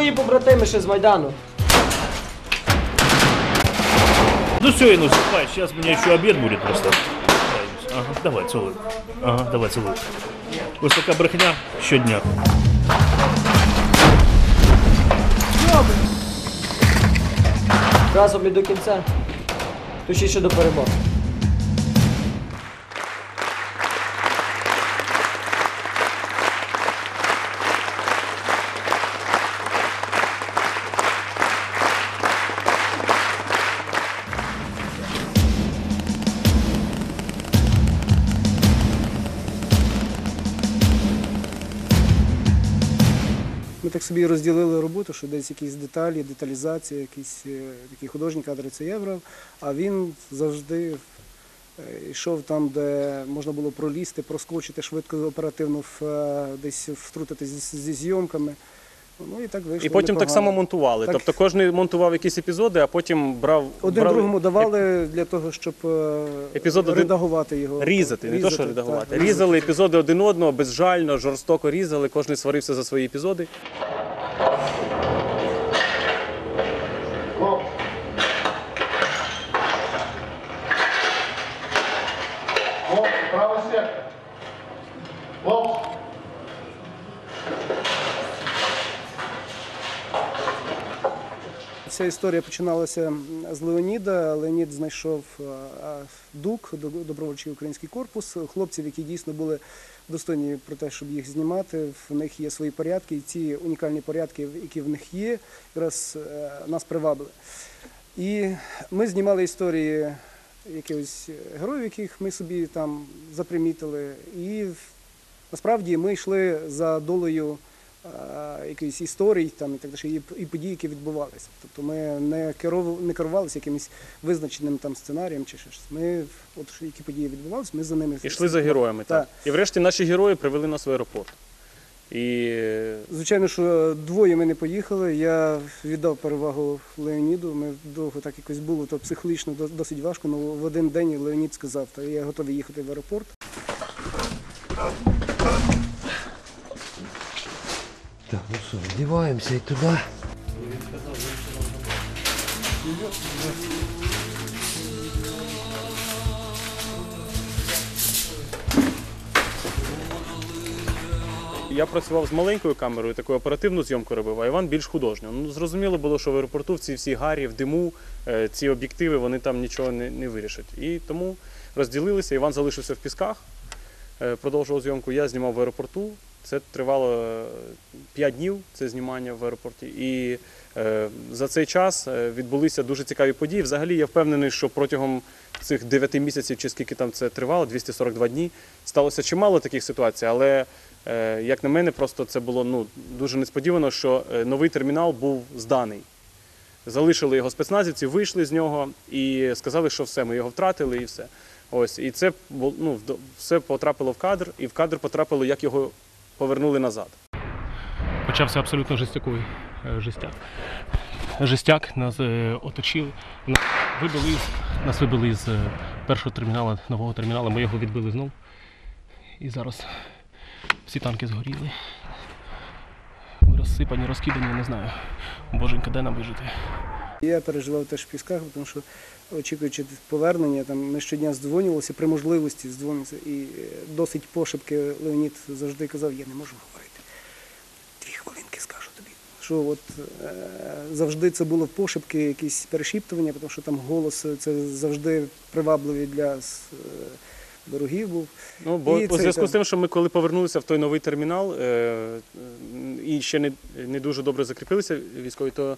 мої побратими ще з Майдану. Ну все, я наступай, сейчас у меня еще обед будет просто. Ага, давай, целуй. Ага, давай, целуй. Ось така брехня щодня. Разом і до кінця. Точніше до перемоги. Собі розділили роботу, що десь якісь деталі, деталізація, якісь е, такі художні кадри це я брав, а він завжди е, йшов там, де можна було пролізти, проскочити швидко, оперативно в, е, десь втрутитись зі, зі зйомками. Ну і так вийшло. І потім так само монтували. Так. Тобто кожен монтував якісь епізоди, а потім брав Один брав... другому давали для того, щоб е, Епізод один- редагувати його. різати, не то, що редагувати. так, різали епізоди один одного, безжально, жорстоко різали, кожен сварився за свої епізоди. Ця історія починалася з Леоніда. Леонід знайшов е, е, ДУК, До- добровольчий український корпус, хлопців, які дійсно були достойні про те, щоб їх знімати. В них є свої порядки, і ці унікальні порядки, які в них є, якраз е, нас привабили. І ми знімали історії якихось героїв, яких ми собі там запримітили. І насправді ми йшли за долею е, якоїсь історій там і так далі, і, подій, які відбувалися. Тобто ми не керували, не керувалися якимось визначеним там сценарієм чи щось. Ми от які події відбувалися, ми за ними Ішли за героями. Так. Так. І врешті наші герої привели нас в аеропорт. І Звичайно, що двоє ми не поїхали. Я віддав перевагу Леоніду. Ми довго так якось було, то психологічно досить важко. але в один день Леонід сказав, та я готовий їхати в аеропорт. Так, ну що, вдіваємося і туди. я працював з маленькою камерою, таку оперативну зйомку робив, а Іван більш художню. Ну, зрозуміло було, що в аеропорту в ці всі гарі, в диму, е, ці об'єктиви, вони там нічого не, не вирішать. І тому розділилися. Іван залишився в пісках, е, продовжував зйомку. Я знімав в аеропорту. Це тривало 5 днів, це знімання в аеропорті. І е, за цей час е, відбулися дуже цікаві події. Взагалі, я впевнений, що протягом цих 9 місяців, чи скільки там це тривало, 242 дні, сталося чимало таких ситуацій, але Е, Як на мене, просто це було ну, дуже несподівано, що е, новий термінал був зданий. Залишили його спецназівці, вийшли з нього і сказали, що все, ми його втратили і все. Ось, і це ну, все потрапило в кадр, і в кадр потрапило, як його повернули назад. почався абсолютно жестяковий е, жестяк. Жестяк нас е, оточили, нас вибили, з- нас вибили з е, першого терміналу, нового терміналу, ми його відбили знов. І зараз всі танки згоріли. Ми розсипані, розкидані, не знаю. Боженька, де нам вижити? Я переживав теж в пісках, тому що очікуючи повернення, там ми щодня здзвонювалися при можливості здзвонитися. І е, досить пошепки Леонід завжди казав, я не можу говорити. Дві хвилинки скажу тобі. Що от е, завжди це було пошепки, якісь перешіптування, тому що там голос е, це завжди привабливий для ворогів був. Ну, бо І у зв'язку з тим, що ми коли повернулися в той новий термінал е, і ще не, не дуже добре закріпилися військові, то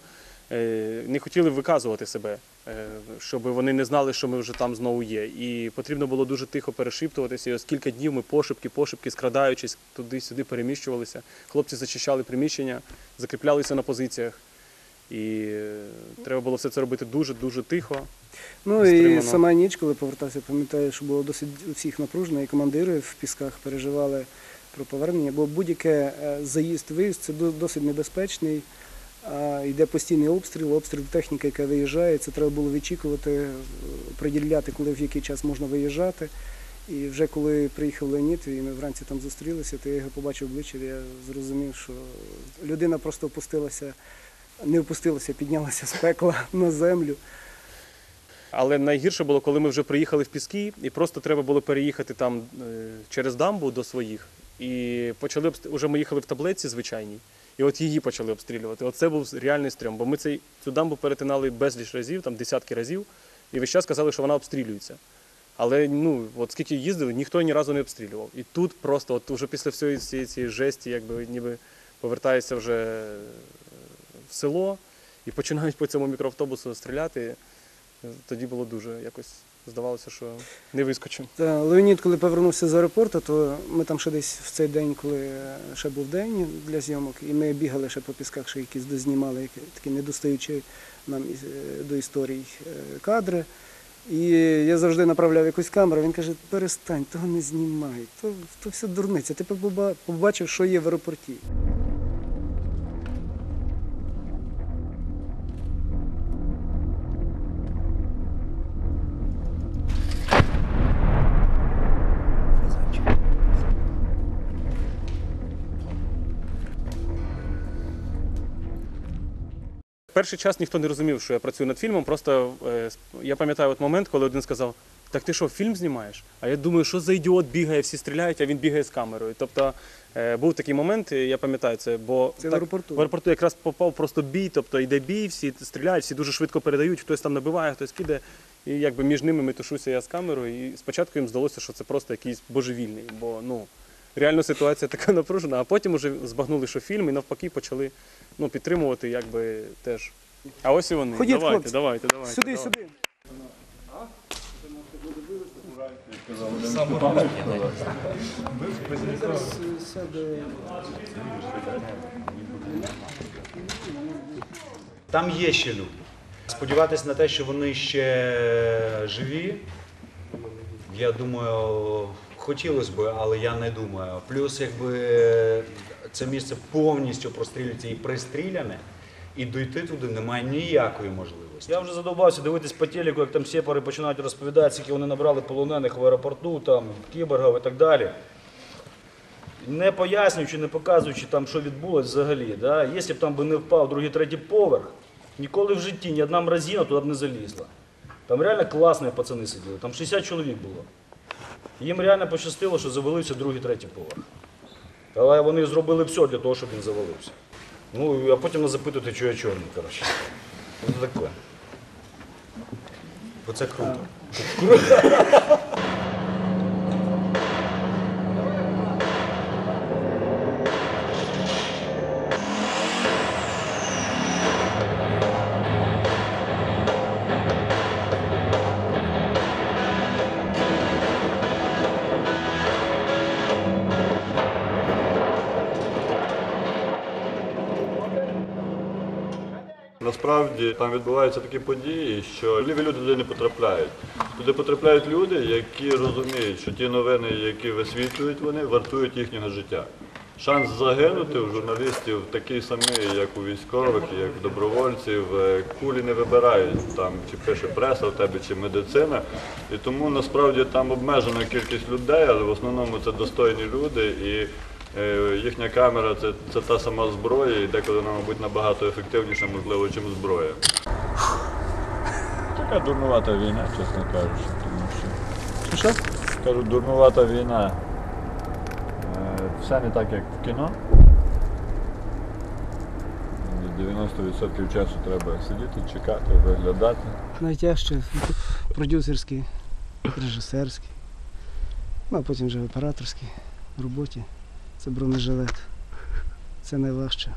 не хотіли виказувати себе, е, щоб вони не знали, що ми вже там знову є. І потрібно було дуже тихо перешіптуватися. І ось кілька днів ми пошепки, пошепки, скрадаючись туди-сюди переміщувалися. Хлопці зачищали приміщення, закріплялися на позиціях. І е, треба було все це робити дуже-дуже тихо. Ну і Стримано. сама ніч, коли повертався, пам'ятаю, що було досить у всіх напружено, і командири в пісках переживали про повернення, бо будь-яке е, заїзд-виїзд це досить небезпечний. Йде постійний обстріл, обстріл техніки, яка виїжджає. Це треба було відчікувати, е, приділяти, коли в який час можна виїжджати. І вже коли приїхав Леонід, і ми вранці там зустрілися, то я його побачив обличчя, я зрозумів, що людина просто опустилася, не опустилася, піднялася з пекла на землю. Але найгірше було, коли ми вже приїхали в Піски, і просто треба було переїхати там е, через дамбу до своїх. І почали уже ми їхали в таблетці звичайній, і от її почали обстрілювати. Оце був реальний стрьом, бо ми цей, цю дамбу перетинали безліч разів, там десятки разів, і весь час казали, що вона обстрілюється. Але ну, от скільки їздили, ніхто ні разу не обстрілював. І тут просто, от уже після всієї цієї, цієї жесті, якби ніби повертаєшся вже е, в село і починають по цьому мікроавтобусу стріляти. Тоді було дуже якось здавалося, що не вискочу. Та Леонід, коли повернувся з аеропорту, то ми там ще десь в цей день, коли ще був день для зйомок, і ми бігали ще по пісках, ще якісь дознімали, такі недостаючі нам е, до історій е, кадри. І я завжди направляв якусь камеру, він каже, перестань, того не знімай, то, то все дурниця. Ти поба- побачив, що є в аеропорті. Перший час ніхто не розумів, що я працюю над фільмом. Просто е, я пам'ятаю от момент, коли один сказав: Так ти що, фільм знімаєш? А я думаю, що за ідіот бігає, всі стріляють, а він бігає з камерою. Тобто е, був такий момент, я пам'ятаю це, бо Це в аеропорту. в аеропорту якраз попав просто бій, тобто йде бій, всі стріляють, всі дуже швидко передають, хтось там набиває, хтось піде. І якби між ними метушуся я з камерою. І спочатку їм здалося, що це просто якийсь божевільний, бо ну. Реально ситуація така напружена, а потім вже збагнули, що фільм, і навпаки почали ну, підтримувати, якби теж. А ось і вони. Ходіть, давайте, хлопці. давайте, давайте. Сюди, давайте. сюди. Там є ще люди. Сподіватися на те, що вони ще живі, я думаю, хотілося б, але я не думаю. Плюс, якби це місце повністю прострілюється і пристріляне, і дойти туди немає ніякої можливості. Я вже задовбався дивитись по телеку, як там сепари починають розповідати, скільки вони набрали полонених в аеропорту, там, кіборгів і так далі. Не пояснюючи, не показуючи, там, що відбулося взагалі. Да? Якщо б там би не впав другий, третій поверх, ніколи в житті ні одна мразіна туди б не залізла. Там реально класні пацани сиділи, там 60 чоловік було. Їм реально пощастило, що завалився другий, третій поверх. Але вони зробили все для того, щоб він завалився. Ну, а потім нас запитують, що я чорний, коротше. Ну, таке. Бо це круто. Там відбуваються такі події, що ліві люди туди не потрапляють. Туди потрапляють люди, які розуміють, що ті новини, які висвітлюють вони, вартують їхнього життя. Шанс загинути у журналістів такий самий, як у військових, як у добровольців. Е, Кулі не вибирають там, чи пише преса в тебе, чи медицина. І тому насправді там обмежена кількість людей, але в основному це достойні люди. І Їхня камера це, це та сама зброя, і деколи вона, мабуть, набагато ефективніша, можливо, ніж зброя. Така дурнувата війна, чесно кажучи. Тому що... Що? Кажу, дурнувата війна. Е, Все не так, як в кіно. 90% часу треба сидіти, чекати, виглядати. найтяжче продюсерський, режисерський, ну а потім вже операторський в роботі. Це бронежилет. Це найважче.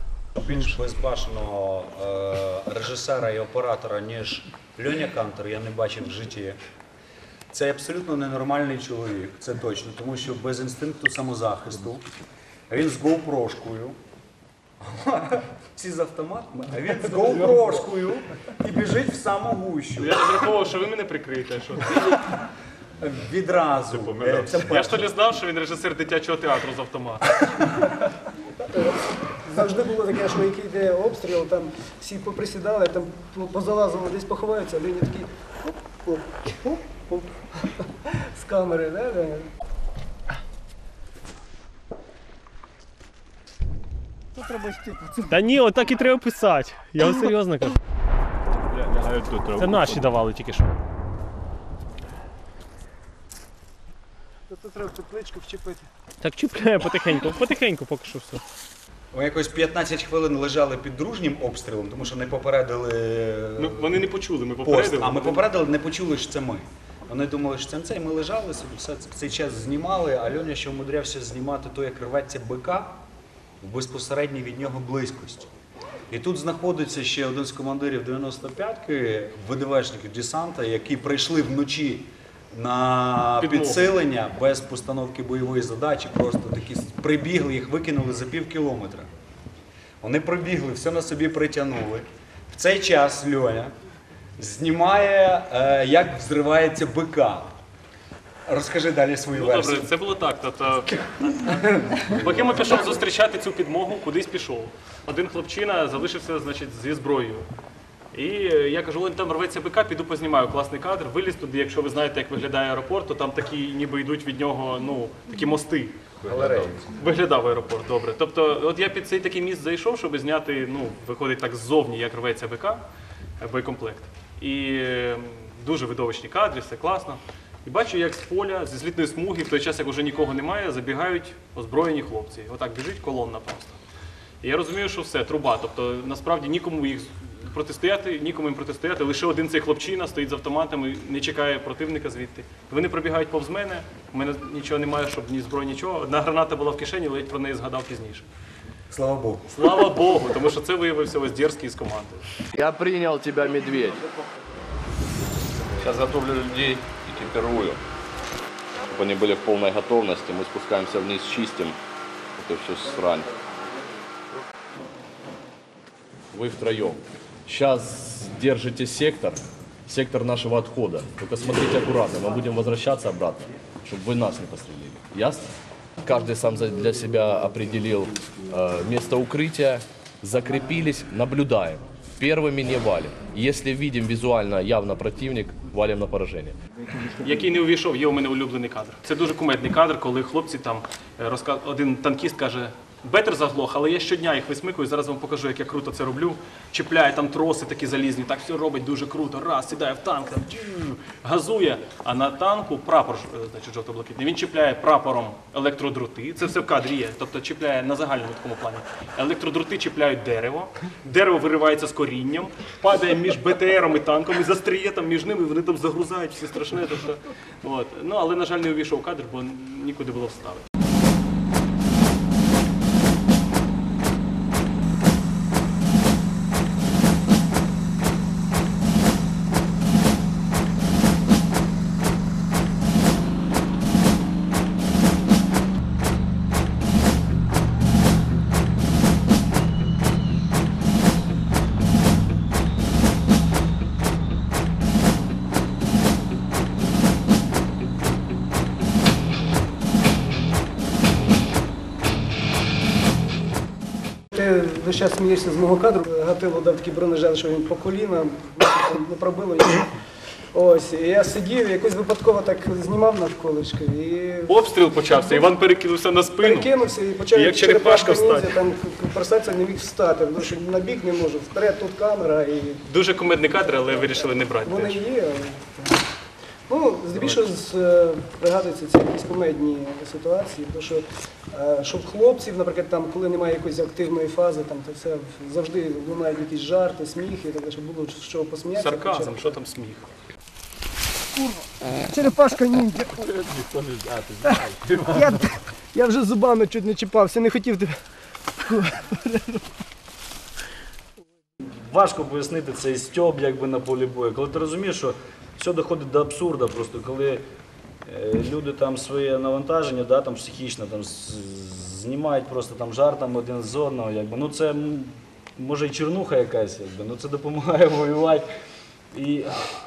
Більш безбашеного е, режисера і оператора, ніж Льоня Кантер, я не бачив в житті. Це абсолютно ненормальний чоловік, це точно, тому що без інстинкту самозахисту. Він з гоупрошкою. Всі з автоматами, а він з гоупрошкою і біжить в саму гущу. Я розраховував, що ви мене прикриєте. Що? Відразу. Е, Це Я ж тоді знав, що він режисер дитячого театру з автоматом. Завжди було таке, що який йде обстріл, там всі поприсідали, там позалазили, десь поховаються, а Лені такий оп, оп, оп, оп. з камери, да? да? Тут треба. Та ні, отак і треба писати. Я вам серйозно кажу. Це наші давали тільки що. Тут треба тепличку вчепити. Так чіпляє потихеньку, потихеньку поки що все. Ми якось 15 хвилин лежали під дружнім обстрілом, тому що не попередили Ну, вони не почули, ми пост. попередили. А ми попередили, не почули, що це ми. Вони думали, що це це, і ми лежали собі, все цей час знімали, а Льоня ще умудрявся знімати то, як рветься бика в безпосередній від нього близькості. І тут знаходиться ще один з командирів 95-ки, ВДВшників десанта, які прийшли вночі на Підмогу. підсилення без постановки бойової задачі, просто такі прибігли, їх викинули за пів кілометра. Вони пробігли, все на собі притягнули. В цей час Льоня знімає, е, як взривається бика. Розкажи далі свою Ну версію. добре, це було так. Тобто, поки ми пішов зустрічати цю підмогу, кудись пішов. Один хлопчина залишився значить, зі зброєю. І е, я кажу, вон там рветься БК, піду познімаю класний кадр. Виліз туди, якщо ви знаєте, як виглядає аеропорт, то там такі ніби йдуть від нього ну, такі мости. Виглядав аеропорт, добре. Тобто, от я під цей такий міст зайшов, щоб зняти, ну, виходить так ззовні, як рветься БК, е, боєкомплект. І е, дуже видовищні кадри, все класно. І бачу, як з поля, зі злітної смуги, в той час, як вже нікого немає, забігають озброєні хлопці. Отак біжить колонна просто. І я розумію, що все, труба. Тобто насправді нікому їх протистояти, нікому їм протистояти. Лише один цей хлопчина стоїть з автоматами, не чекає противника звідти. Вони пробігають повз мене. У мене нічого немає, щоб ні зброї, нічого. Одна граната була в кишені, ледь про неї згадав пізніше. Слава Богу. Слава Богу, тому що це виявився ось дерзкий з команди. Я принял тебя, медведь. Сейчас готовлю людей, экипирую. Чтобы они были в полной готовности. Мы спускаемся вниз, чистим эту всю срань. Вы втроем. Сейчас держите сектор, сектор нашего отхода. Только смотрите аккуратно, мы будем возвращаться обратно, чтобы вы нас не пострелили. Ясно? Каждый сам за- для себя определил э, место укрытия, закрепились, наблюдаем. Первыми не валим. Если видим визуально явно противник, валим на поражение. Який не увійшов, є у мене улюблений кадр. Це дуже кумедний кадр, коли хлопці там е, розка... один танкіст каже. Бетер заглох, але я щодня їх висмикую. Зараз вам покажу, як я круто це роблю. Чіпляє там троси такі залізні, так все робить дуже круто. Раз, сідає в танк, там, газує. А на танку прапор, е, значить, жовто-блакитний. Він чіпляє прапором електродроти. Це все в кадрі є. Тобто чіпляє на загальному такому плані. Електродроти чіпляють дерево, дерево виривається з корінням, падає між БТРом і танком і застріє там між ними, вони там загрузають, все страшне. Тобто, от. Ну, але, на жаль, не увійшов кадр, бо нікуди було вставити. Весь час смієшся з мого кадру. Гатило дав такий бронежилет, що він по коліна не пробило. нічого. Ось, і я сидів, якось випадково так знімав навколишки і Обстріл почався, Іван перекинувся на спину. перекинувся і почав Як черепашка встати. там просатися не міг встати, тому що на бік не можу. Вперед тут камера і Дуже кумедний кадр, але вирішили не брати. вони теж. є. але- Ну, здебільшого е, пригадуються ці якісь комедні ситуації, тому що е, щоб хлопців, наприклад, там, коли немає якоїсь активної фази, там то все завжди лунають якісь жарти, сміхи, і так щоб було з чого посміятися. Сарказм, що там сміх. Черепашка ніндзя. Я, я вже зубами чуть не чіпався, не хотів тебе. Важко пояснити цей стьоб якби на полі бою. Коли ти розумієш, що все доходить до абсурду, просто коли е, люди там своє навантаження, да, там психічно там знімають просто там жартами один з одного, якби, ну це може і чернуха якась, якби, ну це допомагає воювати. І,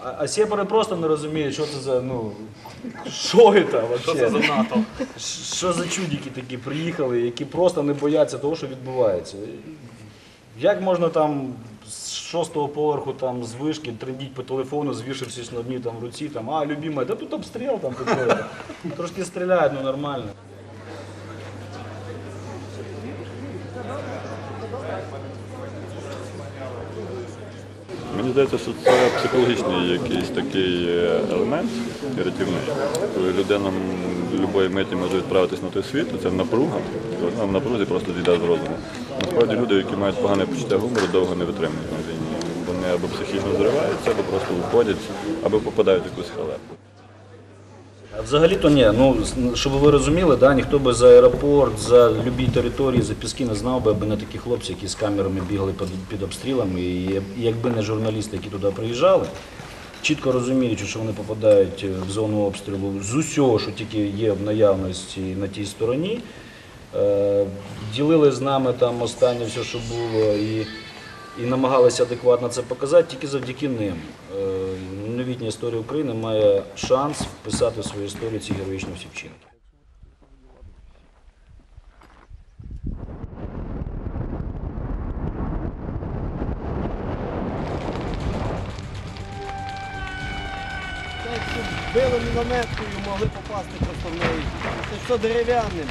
а, а сепари просто не розуміють, що це за, ну, що це вообще? Що це за НАТО? Що за чудики такі приїхали, які просто не бояться того, що відбувається. Як можна там з шостого поверху там з вишки, трендіть по телефону, звішившись на одній там руці, там, а, любимая, да тут обстріл там такое. Трошки стріляють, ну нормально. Мені здається, що це психологічний якийсь такий е, елемент рятівний, коли людина будь-якої миті може відправитись на той світ, це напруга, вона в напрузі просто зійде з розуму. Насправді люди, які мають погане почуття гумору, довго не витримують на війні. Вони або психічно зриваються, або просто виходять, або попадають в якусь халепу. Взагалі-то ні. Ну, щоб ви розуміли, да, ніхто би за аеропорт, за любі території, за піски не знав би, аби не такі хлопці, які з камерами бігали під, під обстрілами. І якби не журналісти, які туди приїжджали, чітко розуміючи, що вони попадають в зону обстрілу з усього, що тільки є в наявності на тій стороні, е, ділили з нами там останнє все, що було, і, і намагалися адекватно це показати тільки завдяки ним. Е, Новітня історія України має шанс вписати в свою історію ці героїчні всі вчинки. Били мінометкою, могли попасти неї. Це все дерев'яне.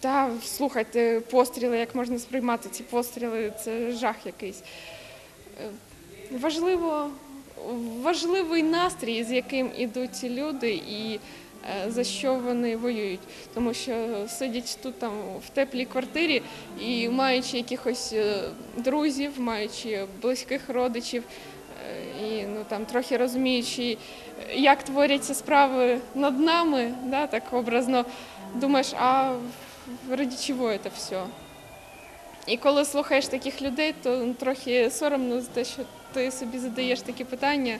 Та слухайте, постріли, як можна сприймати ці постріли, це жах якийсь. Е, Важливо, важливий настрій, з яким ідуть люди, і е, за що вони воюють. Тому що сидять тут там в теплій квартирі і маючи якихось е, друзів, маючи близьких родичів, і ну там трохи розуміючи, як творяться справи над нами, да, так образно думаєш, а ради чого це все? І коли слухаєш таких людей, то трохи соромно за те, що ти собі задаєш такі питання.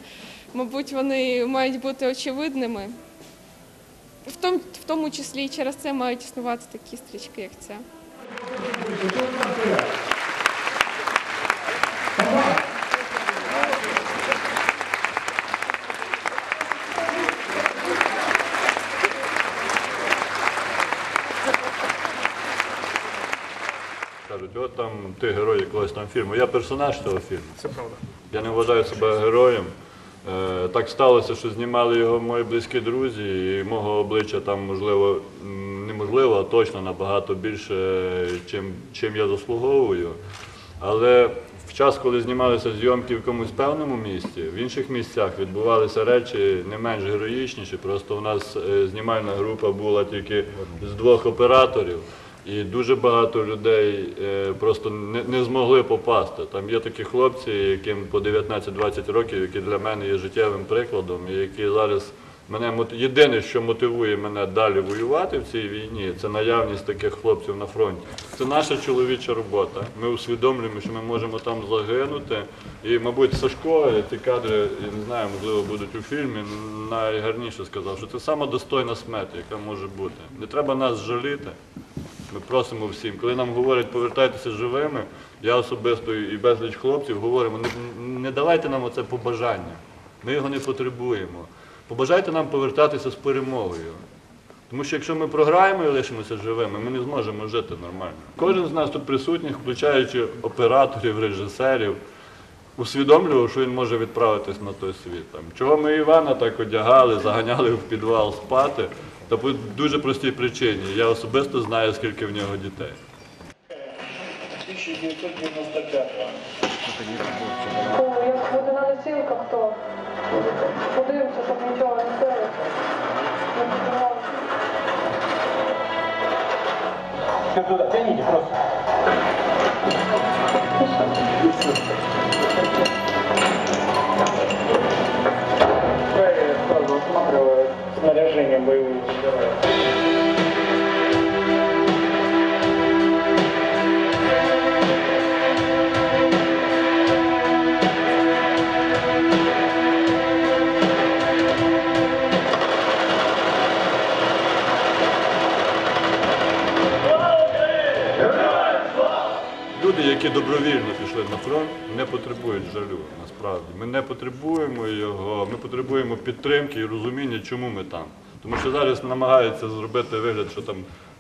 Мабуть, вони мають бути очевидними. В тому, в тому числі і через це мають існувати такі стрічки, як ця. Кажуть, от там ти герой якогось там фільму. Я персонаж цього фільму. Це правда. Я не вважаю себе героєм. Е, Так сталося, що знімали його мої близькі друзі, і мого обличчя там можливо неможливо, а точно набагато більше, чим, чим я заслуговую. Але в час, коли знімалися зйомки в якомусь певному місті, в інших місцях відбувалися речі не менш героїчніші. Просто у нас е, знімальна група була тільки з двох операторів. І дуже багато людей е, просто не, не змогли попасти. Там є такі хлопці, яким по 19-20 років, які для мене є життєвим прикладом, і які зараз мене єдине, що мотивує мене далі воювати в цій війні, це наявність таких хлопців на фронті. Це наша чоловіча робота. Ми усвідомлюємо, що ми можемо там загинути. І, мабуть, Сашко ці кадри, я не знаю, можливо, будуть у фільмі. Найгарніше сказав, що це сама достойна смерть, яка може бути. Не треба нас жаліти. Ми просимо всім, коли нам говорять повертайтеся живими, я особисто і безліч хлопців говоримо, не, не давайте нам оце побажання. Ми його не потребуємо. Побажайте нам повертатися з перемогою. Тому що якщо ми програємо і лишимося живими, ми не зможемо жити нормально. Кожен з нас тут присутніх, включаючи операторів, режисерів, усвідомлював, що він може відправитись на той світ. Там, чого ми Івана так одягали, заганяли в підвал спати, та по дуже простій причині. Я особисто знаю, скільки в нього дітей. 1995 Як буде на націлках, то подивимося, щоб нічого не сталося. Туда, тяните просто. Снаряжение боевых героев. Добровільно пішли на фронт, не потребують жалю. Насправді ми не потребуємо його. Ми потребуємо підтримки і розуміння, чому ми там. Тому що зараз намагаються зробити вигляд, що там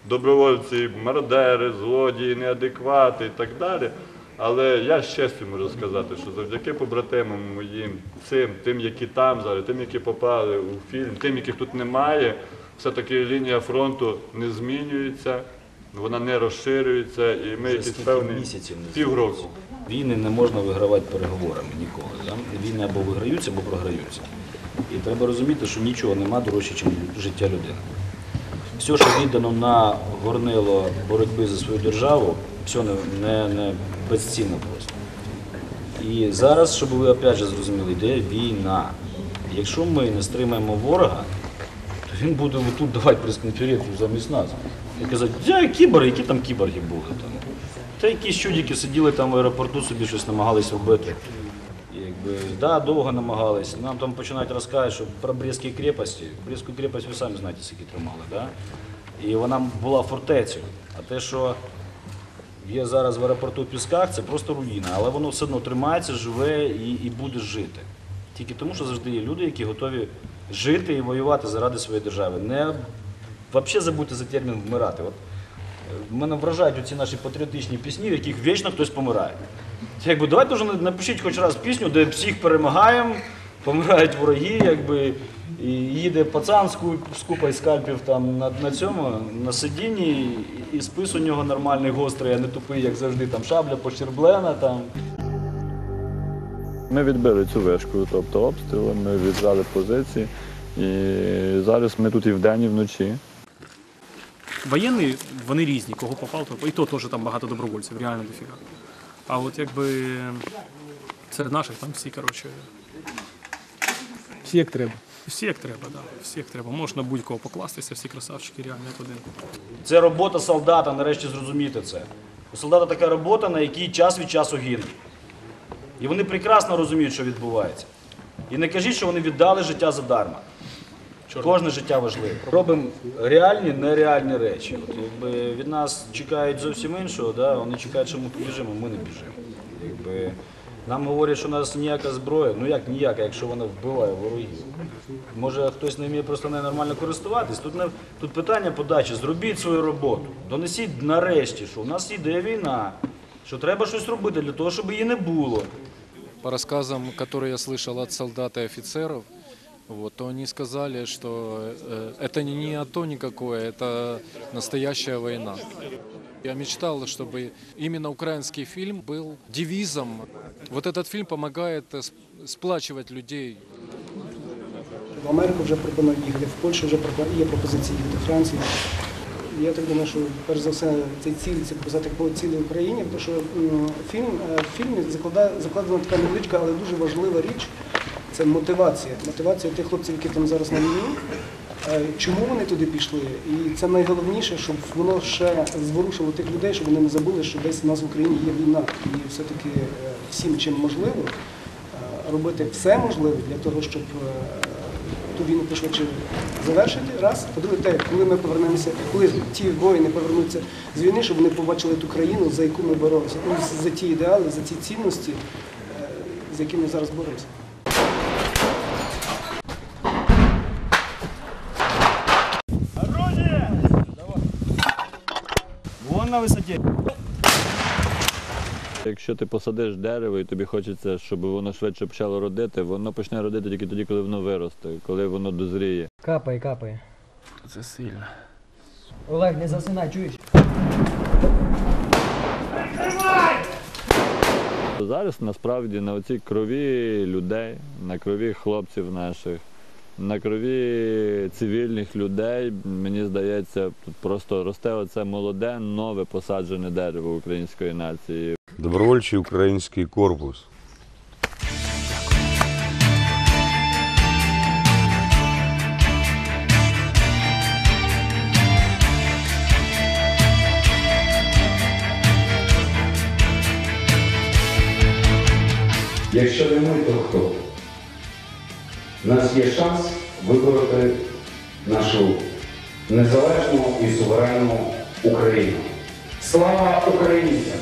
добровольці, мародери, злодії, неадеквати і так далі. Але я з честю можу сказати, що завдяки побратимам моїм, цим, тим, які там зараз, тим, які попали у фільм, тим, яких тут немає, все-таки лінія фронту не змінюється, вона не розширюється, і ми якісь певні місяців півроку. Війни не можна вигравати переговорами ніколи. Да? Війни або виграються, або програються. І треба розуміти, що нічого нема дорожче, ніж життя людини. Все, що віддано на горнило боротьби за свою державу, все не, не, не безцінно просто. І зараз, щоб ви опять же зрозуміли, йде війна. Якщо ми не стримаємо ворога, то він буде отут давати прес-конференцію замість нас. І казати, я кіборги, які там кіборги були там. Та якісь чудики сиділи там в аеропорту, собі щось намагались робити. І Якби, да, довго намагались. Нам там починають розказувати, що про Брестські крепості. Брестську крепость ви самі знаєте, скільки тримали, да? І вона була фортецею. А те, що є зараз в аеропорту в Пісках, це просто руїна. Але воно все одно тримається, живе і, і буде жити. Тільки тому, що завжди є люди, які готові жити і воювати заради своєї держави. Не взагалі забудьте за термін вмирати. От, е, мене вражають ці наші патріотичні пісні, в яких вічно хтось помирає. Якби давайте вже напишіть хоч раз пісню, де всіх перемагаємо, помирають вороги, якби, і їде пацан з куп- скальпів там на, на цьому, на сидінні, і, і спис у нього нормальний, гострий, а не тупий, як завжди, там шабля пощерблена. Там. Ми відбили цю вишку, тобто обстріли, ми віджали позиції. І зараз ми тут і вдень, і вночі. Воєнні, вони різні, кого попав, то і то теж там багато добровольців, реально дофіга. А от якби серед наших там всі, коротше. Всі як треба. Всі як треба, так. Да. Всі як треба. Можна будь-кого покластися, всі красавчики, реально як один. Це робота солдата, нарешті зрозуміти це. У солдата така робота, на якій час від часу гине. І вони прекрасно розуміють, що відбувається. І не кажіть, що вони віддали життя задарма. Кожне життя важливе. Робимо реальні, нереальні речі. От, якби від нас чекають зовсім іншого, да? вони чекають, що ми побіжимо, ми не біжимо. Якби, нам говорять, що у нас ніяка зброя. Ну як ніяка, якщо вона вбиває ворогів. Може хтось не вміє просто нею нормально користуватись. Тут, не, тут питання подачі. Зробіть свою роботу. Донесіть нарешті, що у нас йде війна, що треба щось робити для того, щоб її не було. По рассказам, которые я слышал от солдат и офицеров, вот, то они сказали, что э, это не, не АТО никакое, это настоящая война. Я мечтал, чтобы именно украинский фильм был девизом. Вот этот фильм помогает э, сп- сплачивать людей. В Америку вже пропонують їхати, в Польщу вже пропо- є пропозиції їхати, в Францію. Я так думаю, що перш за все цей ціль це показати по цілій Україні, тому що м, фільм, е, в фільмі закладає, закладена така невеличка, але дуже важлива річ це мотивація. Мотивація тих хлопців, які там зараз на війні. Е, Чому вони туди пішли? І це найголовніше, щоб воно ще зворушило тих людей, щоб вони не забули, що десь у нас в Україні є війна. І все-таки е, всім, чим можливо, е, робити все можливе для того, щоб ту війну пошвидше завершити. Раз. По-друге, те, коли ми повернемося, коли ті воїни повернуться з війни, щоб вони побачили ту країну, за яку ми боролися, ну, за ті ідеали, за ті цінності, за які ми зараз боремося. На висоті. Якщо ти посадиш дерево і тобі хочеться, щоб воно швидше почало родити, воно почне родити тільки тоді, коли воно виросте, коли воно дозріє. Капає, капає. Це сильно. Олег, не засинай, чуєш? Зараз насправді на оцій крові людей, на крові хлопців наших, на крові цивільних людей, мені здається, тут просто росте оце молоде, нове посаджене дерево української нації. Добровольчий український корпус. Якщо не ми, то хто? У нас є шанс вибороти нашу незалежну і суверенну Україну. Слава українцям!